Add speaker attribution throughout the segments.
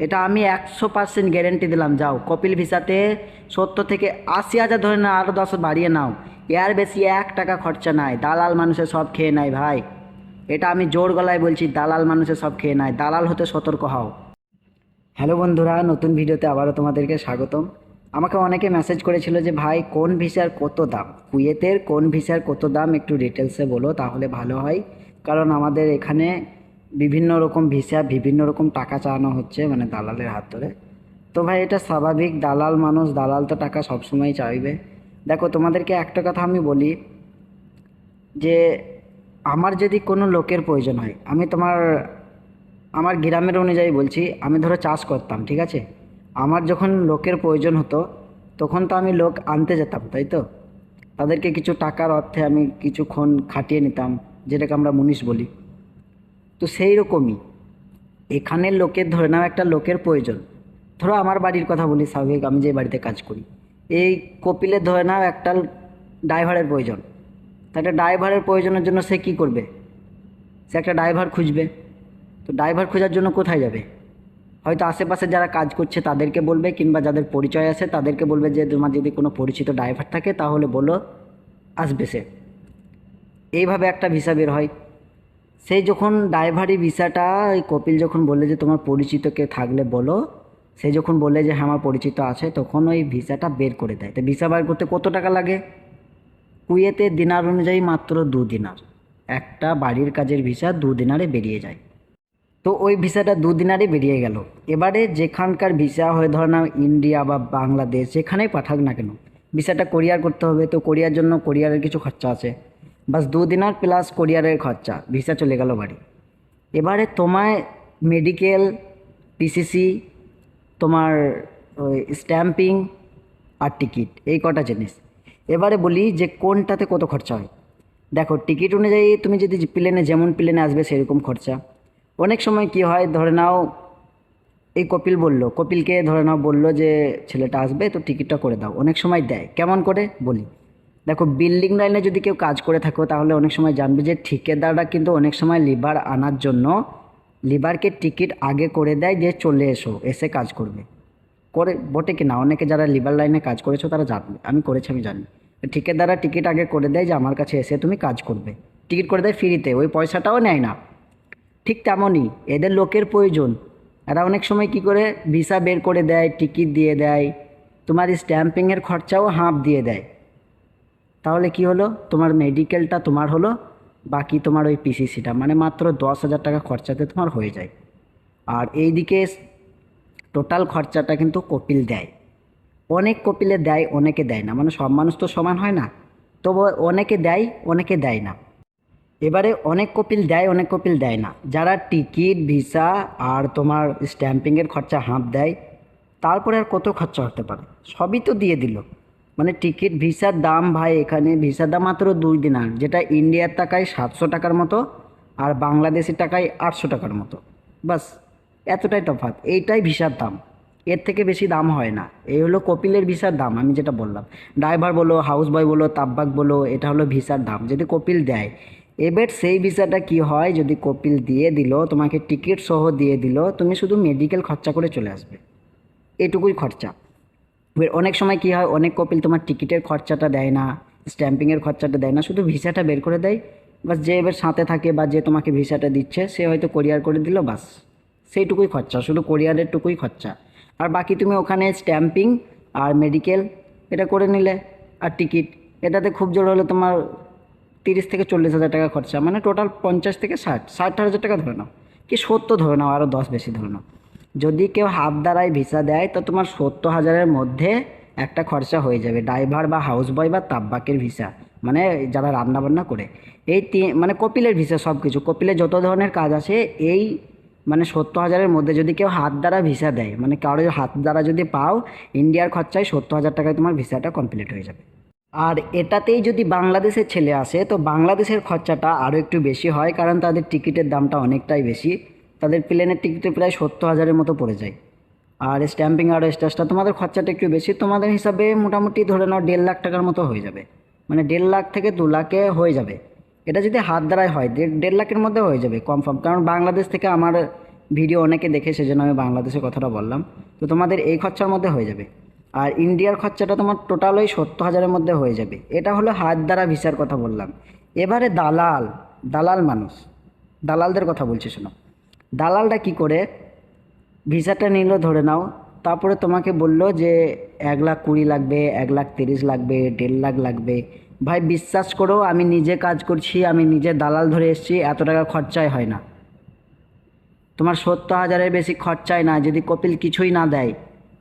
Speaker 1: এটা আমি একশো পার্সেন্ট গ্যারেন্টি দিলাম, যাও। কপিল ভিসাতে সত্তর থেকে আশি হাজার ধরে না আরও দশ বাড়িয়ে নাও। এর বেশি এক টাকা খরচা নাই। দালাল মানুষের সব খেয়ে নেয় ভাই। এটা আমি জোর গলায় বলছি, দালাল মানুষের সব খেয়ে নেয়। দালাল হতে সতর্ক হও। হ্যালো বন্ধুরা, নতুন ভিডিওতে আবারও তোমাদেরকে স্বাগতম। আমাকে অনেকে মেসেজ করেছিল যে, ভাই, কোন ভিসার কত দাম? কুয়েতের কোন ভিসার কত দাম? একটু ডিটেলসে বলো, তাহলে ভালো হয়। কারণ আমাদের এখানে বিভিন্ন রকম ভিসা, বিভিন্ন রকম টাকা চাওয়ানো হচ্ছে মানে দালালের হাত ধরে। তো ভাই, এটা স্বাভাবিক, দালাল মানুষ, দালাল তো টাকা সবসময় চাইবে। দেখো, তোমাদেরকে একটা কথা আমি বলি, যে আমার যদি কোনো লোকের প্রয়োজন হয়, আমি তোমার, আমার গ্রামের অনুযায়ী বলছি, আমি ধরো চাষ করতাম, ঠিক আছে? আমার যখন লোকের প্রয়োজন হতো, তখন তো আমি লোক আনতে যেতাম, তাই তো? তাদেরকে কিছু টাকার অর্থে আমি কিছুক্ষণ খাটিয়ে নিতাম, যেটাকে আমরা মুনিশ বলি। তো সেই রকমই। এখানের লোকের, ধরে নাও একটা লোকের প্রয়োজন। ধরো আমার বাড়ির কথা বলি, স্বাভাবিক আমি যে বাড়িতে কাজ করি। এই কপিলের ধরে নাও একটা ড্রাইভারের প্রয়োজন। তা একটা ড্রাইভারের প্রয়োজনের জন্য সে কী করবে? সে একটা ড্রাইভার খুঁজবে। তো ড্রাইভার খোঁজার জন্য কোথায় যাবে? হয়তো আশেপাশে যারা কাজ করছে তাদেরকে বলবে, কিংবা যাদের পরিচয় আছে তাদেরকে বলবে যে, তোমার যদি কোনো পরিচিত ড্রাইভার থাকে তাহলে বলো, আসবে সে। এইভাবে একটা ভিসা বের হয়। সেই যখন ড্রাইভারি ভিসাটা, ওই কপিল যখন বলে যে তোমার পরিচিত কে থাকলে বলো, সে যখন বলে যে হ্যাঁ আমার পরিচিত আছে, তখন ওই ভিসাটা বের করে দেয়। তো ভিসা বার করতে কত টাকা লাগে? কুয়েতে দিনার অনুযায়ী মাত্র দু দিনার। একটা বাড়ির কাজের ভিসা দু দিনারে বেরিয়ে যায়। তো ওই ভিসাটা দুদিনারই বেরিয়ে গেল। এবারে যেখানকার ভিসা হয়ে, ধর না ইন্ডিয়া বা বাংলাদেশ, যেখানেই পাঠাক না কেন, ভিসাটা কোরিয়ার করতে হবে। তো কোরিয়ার জন্য কোরিয়ারের কিছু খরচা আছে। বাস দুদিনার প্লাস কোরিয়ারের খরচা ভিসা চলে গেল বাড়ি। এবারে তোমায় মেডিকেল পিসিসি তোমার স্ট্যাম্পিং আর টিকিট এই কটা জিনিস। এবারে বলি যে কোনটাতে কত খরচা হয়। দেখো টিকিট অনুযায়ী তুমি যদি প্লেনে যেমন প্লেনে আসবে সেরকম খরচা। অনেক সময় কি হয়, ধরে নাও, এই কপিল বলল, কপিলকে ধরে নাও বলল যে ছেলেটা আসবে, তো টিকিটটা করে দাও। অনেক সময় দেয়। কেমন করে? বলি। দেখো বিল্ডিং লাইনে যদি কেউ কাজ করে থাকো, তাহলে অনেক সময় জানবে যে ঠিকাদাররা কিন্তু অনেক সময় লিভার আনার জন্য লিভারকে টিকিট আগে করে দেয় যে চলে এসো, এসে কাজ করবে। করে, বটে কি না অনেকে যারা লিভার লাইনে কাজ করেছ, তারা জানবে। আমি করেছি, আমি জানি। ঠিকাদাররা টিকিট আগে করে দেয় যে আমার কাছে এসে তুমি কাজ করবে। টিকিট করে দেয় ফ্রিতে ওই পয়সাটাও নেয় না। ঠিক তেমনই এদের লোকের প্রয়োজন। এরা অনেক সময় কি করে? ভিসা বের করে দেয় টিকিট দিয়ে দেয়। তোমার স্ট্যাম্পিংয়ের খরচাও হাঁপ দিয়ে দেয়। তাহলে কি হলো? তোমার মেডিকেলটা তোমার হলো, বাকি তোমার ওই পিসিসিটা মানে মাত্র দশ হাজার টাকা খরচাতে তোমার হয়ে যায়। আর এইদিকে টোটাল খরচাটা কিন্তু কপিল দেয়। অনেক কপিলে দেয়, অনেকে দেয় না। মানে সব মানুষ তো সমান হয় না। তবু অনেকে দেয় অনেকে দেয় না। এবারে অনেক কপিল দেয়, অনেক কপিল দেয় না। যারা টিকিট, ভিসা আর তোমার স্ট্যাম্পিংয়ের খরচা হাঁপ দেয়, তারপরে আর কত খরচা হতে পারে? সবই তো দিয়ে দিল। মানে টিকিট, ভিসার দাম ভাই এখানে, ভিসার দাম মাত্র দুই দিনার, যেটা ইন্ডিয়ার টাকায় সাতশো টাকার মতো আর বাংলাদেশি টাকায় আটশো টাকার মতো। বাস, এতটাই তফাৎ, এইটাই ভিসার দাম। এর থেকে বেশি দাম হয় না, এই হলো কপিলের ভিসার দাম, আমি যেটা বললাম। ড্রাইভার বলো হাউস বয় বলো তাব্বাক বলো, এটা হলো ভিসার দাম, যদি কপিল দেয়। এবার সেই ভিসাটা কি হয়, যদি কপিল দিয়ে দিল, তোমাকে টিকিট সহ দিয়ে দিল, তুমি শুধু মেডিকেল খরচা করে চলে আসবে। এটুকুই খরচা। অনেক সময় কি হয়, অনেক কপিল তোমার টিকিটের খরচাটা দেয় না, স্ট্যাম্পিংয়ের খরচাটা দেয় না, শুধু ভিসাটা বের করে দেয়। বাস যে এবার সাথে থাকে বা যে তোমাকে ভিসাটা দিচ্ছে, সে হয়তো কোরিয়ার করে দিল, বাস। সেইটুকুই খরচা, শুধু কোরিয়ারের টুকুই খরচা। আর বাকি তুমি ওখানে স্ট্যাম্পিং আর মেডিকেল এটা করে নিলে, আর টিকিট। এটাতে খুব জোর হলে তোমার তিরিশ থেকে চল্লিশ হাজার টাকা খরচা মানে টোটাল পঞ্চাশ থেকে ষাট ষাট হাজার টাকা ধরে নাও। কি সত্তর ধরে নাও আরও দশ বেশি ধরে নাও। যদি কেউ হাত দ্বারায় ভিসা দেয়, তো তোমার সত্তর হাজারের মধ্যে একটা খরচা হয়ে যাবে। ড্রাইভার বা হাউস বয় বা তাব্বাকের ভিসা মানে যারা রান্না বান্না করে। এই মানে কপিলের ভিসা সব কিছু কপিলের যত ধরনের কাজ আছে, এই মানে সত্তর হাজারের মধ্যে যদি কেউ হাত দ্বারা ভিসা দেয় মানে কারও হাত দ্বারা যদি পাও, ইন্ডিয়ার খরচায় সত্তর হাজার টাকায় তোমার ভিসাটা কমপ্লিট হয়ে যাবে। আর এটাতেই যদি বাংলাদেশের ছেলে আসে, তো বাংলাদেশের খরচাটা আরও একটু বেশি হয়, কারণ তাদের টিকিটের দামটা অনেকটাই বেশি। তাদের প্লেনের টিকিটে প্রায় সত্তর হাজারের মতো পড়ে যায়। আর স্ট্যাম্পিং আর স্টাসটা তোমাদের খরচাটা একটু বেশি, তোমাদের হিসাবে মোটামুটি ধরে নাও দেড় লাখ টাকার মতো হয়ে যাবে। মানে দেড় লাখ থেকে দু লাখে হয়ে যাবে। এটা যদি হাত দ্বারাই হয়, দেড় দেড় লাখের মধ্যে হয়ে যাবে কনফার্ম কারণ বাংলাদেশ থেকে আমার ভিডিও অনেকে দেখে, সেজন্য আমি বাংলাদেশের কথাটা বললাম। তো তোমাদের এই খরচার মধ্যে হয়ে যাবে। আর ইন্ডিয়ার খরচাটা তোমার টোটাল ওই সত্তর হাজারের মধ্যে হয়ে যাবে। এটা হলো হাত দ্বারা ভিসার কথা বললাম। এবারে দালাল দালাল মানুষ, দালালদের কথা বলছি, শোনো। দালালটা কি করে? ভিসাটা নিল, ধরে নাও। তারপরে তোমাকে বলল যে, এক লাখ কুড়ি লাগবে, এক লাখ তিরিশ লাগবে, দেড় লাখ লাগবে। ভাই, বিশ্বাস করো, আমি নিজে কাজ করছি, আমি নিজে দালাল ধরে এসেছি, এত টাকা খরচাই হয় না। তোমার সত্তর হাজারের বেশি খরচায় না, যদি কপিল কিছুই না দেয়,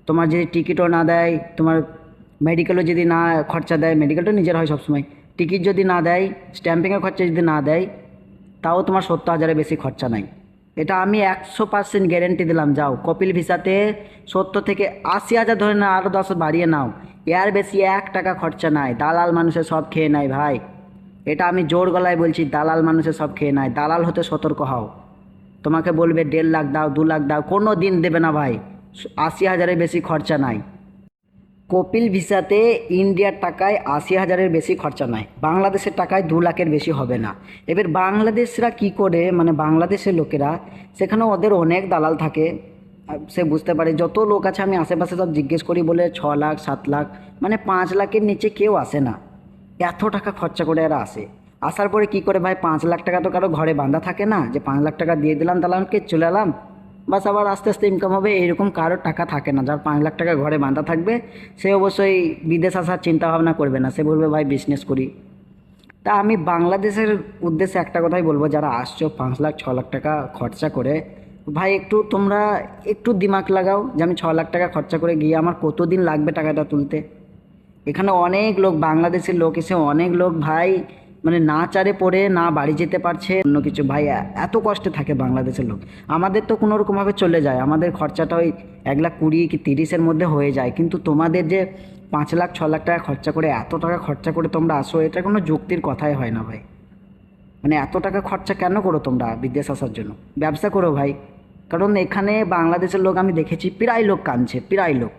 Speaker 1: তোমার যদি টিকিটও না দেয়, তোমার মেডিকেলও যদি না খরচা দেয়, মেডিকেলটা নিজের হয় সবসময়, টিকিট যদি না দেয়, স্ট্যাম্পিংয়ের খরচা যদি না দেয়, তাও তোমার সত্তর হাজারের বেশি খরচা নাই। এটা আমি একশো পার্সেন্ট গ্যারেন্টি দিলাম, যাও। কপিল ভিসাতে সত্তর থেকে আশি হাজার ধরে না আরও দশ বাড়িয়ে নাও। এর বেশি এক টাকা খরচা নাই। দালাল মানুষের সব খেয়ে নেয় ভাই। এটা আমি জোর গলায় বলছি, দালাল মানুষের সব খেয়ে নেয়। দালাল হতে সতর্ক হও। তোমাকে বলবে দেড় লাখ দাও, দু লাখ দাও, কোনো দিন দেবে না ভাই। আশি হাজারের বেশি খরচা নাই। কপিল ভিসাতে ইন্ডিয়ার টাকায় আশি হাজারের বেশি খরচা নাই। বাংলাদেশের টাকায় দু লাখের বেশি হবে না। এবার বাংলাদেশরা কি করে? মানে বাংলাদেশের লোকেরা সেখানে ওদের অনেক দালাল থাকে। সে বুঝতে পারে, যত লোক আছে আমি আশেপাশে সব জিজ্ঞেস করি বলে ছ লাখ, সাত লাখ মানে পাঁচ লাখের নিচে কেউ আসে না। এত টাকা খরচা করে এরা আসে। আসার পরে কি করে ভাই, পাঁচ লাখ টাকা তো কারও ঘরে বাঁধা থাকে না। যে পাঁচ লাখ টাকা দিয়ে দিলাম, দালালকে চলে এলাম বাস আবার আস্তে আস্তে ইনকাম হবে, এরকম কারোর টাকা থাকে না। যার পাঁচ লাখ টাকা ঘরে বাঁধা থাকবে, সে অবশ্যই বিদেশ আসার চিন্তা ভাবনা করবে না। সে বলবে, ভাই বিজনেস করি। তা আমি বাংলাদেশের উদ্দেশ্যে একটা কথাই বলব, যারা আসছো পাঁচ লাখ, ছ লাখ টাকা খরচা করে, ভাই, একটু তোমরা একটু দিমাগ লাগাও যে আমি ছ লাখ টাকা খরচা করে গিয়ে আমার কতদিন লাগবে টাকাটা তুলতে? এখানে অনেক লোক, বাংলাদেশের লোক এসে অনেক লোক, ভাই মানে না চারে পড়ে, না বাড়ি যেতে পারছে, অন্য কিছু। ভাই এত কষ্টে থাকে বাংলাদেশের লোক। আমাদের তো কোনো রকমভাবে চলে যায়। আমাদের খরচাটা ওই এক লাখ কুড়ি কি তিরিশের মধ্যে হয়ে যায়। কিন্তু তোমাদের যে পাঁচ লাখ, ছ লাখ টাকা খরচা করে, এত টাকা খরচা করে তোমরা আসো, এটা কোনো যুক্তির কথাই হয় না ভাই। মানে এত টাকা খরচা কেন করো তোমরা বিদেশ আসার জন্য? ব্যবসা করো ভাই। কারণ এখানে বাংলাদেশের লোক আমি দেখেছি, প্রায় লোক কাঁদছে, প্রায় লোক।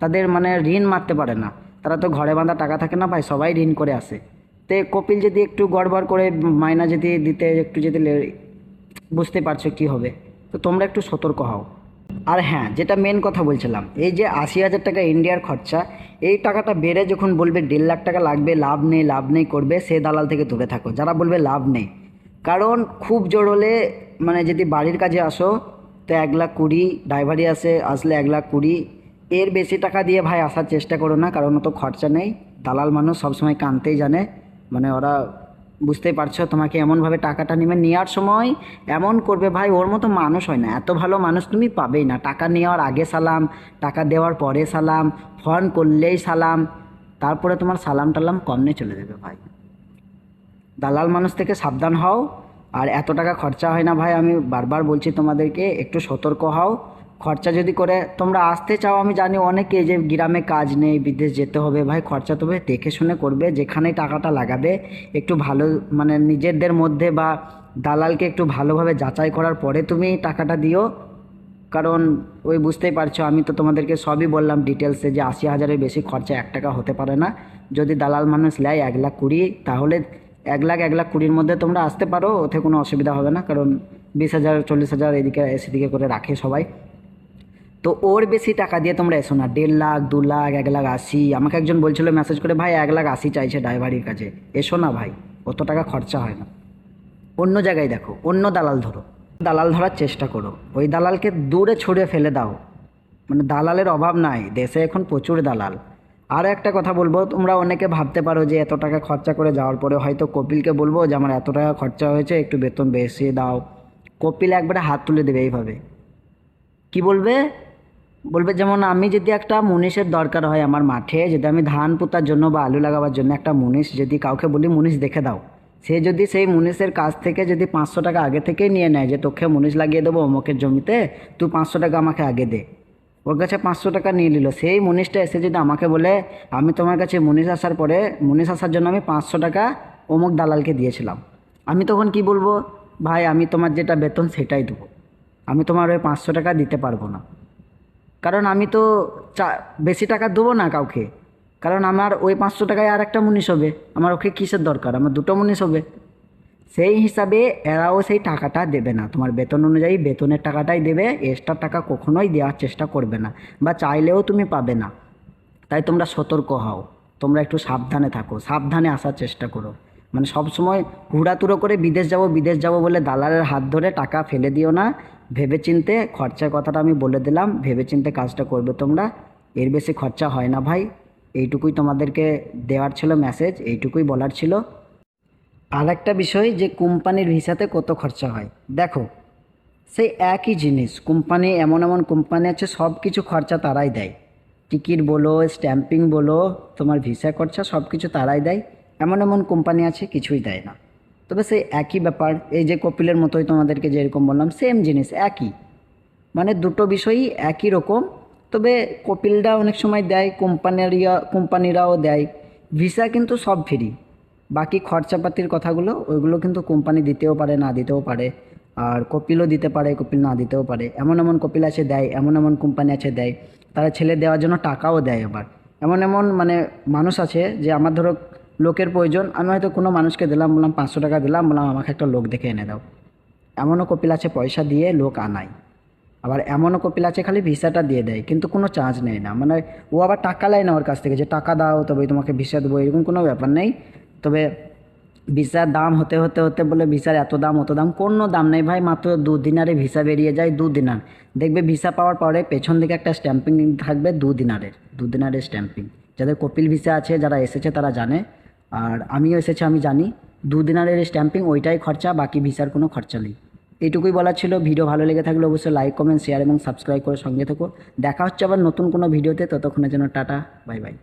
Speaker 1: তাদের মানে ঋণ মারতে পারে না। তারা তো ঘরে বাঁধা টাকা থাকে না ভাই, সবাই ঋণ করে আসে। তে কপিল যদি একটু গড়বড় করে মাইনা যদি দিতে, একটু যদি বুঝতে পারছ কি হবে, তো তোমরা একটু সতর্ক হও। আর হ্যাঁ যেটা মেন কথা বলছিলাম, এই যে আশি হাজার টাকা ইন্ডিয়ার খরচা, এই টাকাটা বেড়ে যখন বলবে দেড় লাখ টাকা লাগবে, লাভ নেই লাভ নেই করবে, সে দালাল থেকে দূরে থাকো, যারা বলবে লাভ নেই। কারণ খুব জোর হলে মানে যদি বাড়ির কাজে আসো, তো এক লাখ কুড়ি ড্রাইভারি আসে, আসলে এক লাখ কুড়ি, এর বেশি টাকা দিয়ে ভাই আসার চেষ্টা করো না, কারণ অত খরচা নেই, দালাল মানুষ সবসময় কানতেই জানে। মানে ওরা বুঝতেই পারছ, তোমাকে এমনভাবে টাকাটা নেবে নেওয়ার সময় এমন করবে, ভাই, ওর মতো মানুষ হয় না। এত ভালো মানুষ তুমি পাবেই না। টাকা নেওয়ার আগে সালাম, টাকা দেওয়ার পরে সালাম, ফোন করলেই সালাম, তারপরে তোমার সালাম টালাম কমনে চলে যাবে, ভাই। দালাল মানুষ থেকে সাবধান হও, আর এত টাকা খরচা হয় না, ভাই, আমি বারবার বলছি তোমাদেরকে, একটু সতর্ক হও খরচা যদি করে, তোমরা আসতে চাও, আমি জানি অনেকে যে গ্রামে কাজ নেই, বিদেশ যেতে হবে, ভাই খরচা তবে দেখে শুনে করবে যেখানে টাকাটা লাগাবে, একটু ভালো মানে নিজেদের মধ্যে বা দালালকে একটু ভালোভাবে যাচাই করার পরে তুমি টাকাটা দিও। কারণ ওই বুঝতেই পারছ, আমি তো তোমাদেরকে সবই বললাম ডিটেলসে যে আশি হাজারের বেশি খরচা এক টাকা হতে পারে না। যদি দালাল মানুষ নেয় এক লাখ কুড়ি, তাহলে এক লাখ এক লাখ কুড়ির মধ্যে তোমরা আসতে পারো, ওতে কোনো অসুবিধা হবে না। কারণ বিশ হাজার, চল্লিশ হাজার এদিকে, সেদিকে করে রাখে সবাই। তো ওর বেশি টাকা দিয়ে তোমরা এসো না। দেড় লাখ, দু লাখ, এক লাখ আশি। আমাকে একজন বলছিল মেসেজ করে, ভাই, এক লাখ আশি চাইছে ড্রাইভারির কাছে। এসো না ভাই, অত টাকা খরচা হয় না। অন্য জায়গায় দেখো, অন্য দালাল ধরো। দালাল ধরার চেষ্টা করো। ওই দালালকে দূরে ছড়িয়ে ফেলে দাও। মানে দালালের অভাব নাই, দেশে এখন প্রচুর দালাল। আর একটা কথা বলব, তোমরা অনেকে ভাবতে পারো যে এত টাকা খরচা করে যাওয়ার পরে হয়তো কপিলকে বলব যে, আমার এত টাকা খরচা হয়েছে, একটু বেতন বেশি দাও। কপিল একবারে হাত তুলে দেবে এইভাবে। কি বলবে? বলবে যেমন আমি যদি একটা মুনিশের দরকার হয় আমার মাঠে, যদি আমি ধান পোতার জন্য বা আলু লাগাবার জন্য একটা মুনিশ, যদি কাউকে বলি, মুনিশ, দেখে দাও। সে যদি সেই মুনিশের কাছ থেকে যদি পাঁচশো টাকা আগে থেকেই নিয়ে নেয় যে, তোকে মুনিশ লাগিয়ে দেবো অমুকের জমিতে, তুই পাঁচশো টাকা আমাকে আগে দে। ওর কাছে পাঁচশো টাকা নিয়ে নিল। সেই মুনিশটা এসে যদি আমাকে বলে, আমি তোমার কাছে মুনিশ আসার পরে, মুনিশ আসার জন্য আমি পাঁচশো টাকা অমুক দালালকে দিয়েছিলাম। আমি তখন কি বলব? ভাই, আমি তোমার যেটা বেতন সেটাই দেবো। আমি তোমার ওই পাঁচশো টাকা দিতে পারব না। কারণ আমি তো চা, বেশি টাকা দেবো না কাউকে। কারণ আমার ওই পাঁচশো টাকায় আর একটা মুনিশ হবে। আমার ওকে কিসের দরকার? আমার দুটো মুনিশ হবে। সেই হিসাবে এরাও সেই টাকাটা দেবে না। তোমার বেতন অনুযায়ী বেতনের টাকাটাই দেবে। এক্সট্রা টাকা কখনোই দেওয়ার চেষ্টা করবে না। বা চাইলেও তুমি পাবে না। তাই তোমরা সতর্ক হও। তোমরা একটু সাবধানে থাকো। সাবধানে আসার চেষ্টা করো। মানে সব সময় হুড়াতুড়ো করে বিদেশ যাব বিদেশ যাব বলে দালালের হাত ধরে টাকা ফেলে দিও না। ভেবেচিন্তে খরচার কথাটা আমি বলে দিলাম, ভেবেচিন্তে কাজটা করবে তোমরা। এর বেশি খরচা হয় না ভাই। এইটুকুই তোমাদেরকে দেওয়ার ছিল মেসেজ এইটুকুই বলার ছিল। আর একটা বিষয় যে কোম্পানির ভিসাতে কত খরচা হয়। দেখো, সেই একই জিনিস, কোম্পানি, এমন এমন কোম্পানি আছে সব কিছু খরচা তারাই দেয়। টিকিট বলো, স্ট্যাম্পিং বলো, তোমার ভিসা খরচা সব কিছু তারাই দেয়। এমন এমন কোম্পানি আছে কিছুই দেয় না। তবে সেই একই ব্যাপার, এই যে কপিলের মতোই তোমাদেরকে যেরকম বললাম সেম জিনিস, একই। মানে দুটো বিষয়ই একই রকম, তবে কপিলরা অনেক সময় দেয়, কোম্পানিরা, কোম্পানিরাও দেয়। ভিসা কিন্তু সব ফ্রি বাকি খরচাপাতির কথাগুলো, ওইগুলো কিন্তু কোম্পানি দিতেও পারে, না দিতেও পারে। আর কপিলও দিতে পারে, কপিল না দিতেও পারে। এমন এমন কপিল আছে, দেয়। এমন এমন কোম্পানি আছে, দেয়। তারা ছেলে দেওয়ার জন্য টাকাও দেয় আবার। এমন এমন মানে মানুষ আছে যে, আমার ধরো লোকের প্রয়োজন, আমি হয়তো কোনো মানুষকে দিলাম, বললাম পাঁচশো টাকা দিলাম, বললাম আমাকে একটা লোক দেখে এনে দাও। এমনও কপিল আছে, পয়সা দিয়ে লোক আনায়। আবার এমনও কপিল আছে, খালি ভিসাটা দিয়ে দেয়, কিন্তু কোনো চার্জ নেয় না। মানে ও আবার টাকা নেয় না ওর কাছ থেকে, যে টাকা দাও, তবে তোমাকে ভিসা দেবো, এরকম কোনো ব্যাপার নেই। তবে ভিসার দাম হতে হতে হতে বলে ভিসার এত দাম, অত দাম, কোনো দাম নেই। ভাই, মাত্র দু দিনারে ভিসা বেরিয়ে যায়, দু দিনার। দেখবে ভিসা পাওয়ার পরে পেছন দিকে একটা স্ট্যাম্পিং থাকবে, দু দিনারের দু দিনারের স্ট্যাম্পিং যাদের কপিল ভিসা আছে, যারা এসেছে, তারা জানে। আর আমিও এসেছি, আমি জানি। দু দিনারের স্ট্যাম্পিং ওইটাই খরচা, বাকি ভিসার কোনো খরচা নেই। এটুকুই বলার ছিল। ভিডিও ভালো লেগে থাকলে অবশ্যই লাইক কমেন্ট শেয়ার এবং সাবস্ক্রাইব করে সঙ্গে থেকো। দেখা হচ্ছে আবার নতুন কোনো ভিডিওতে। ততক্ষণের জন্য টাটা বাই বাই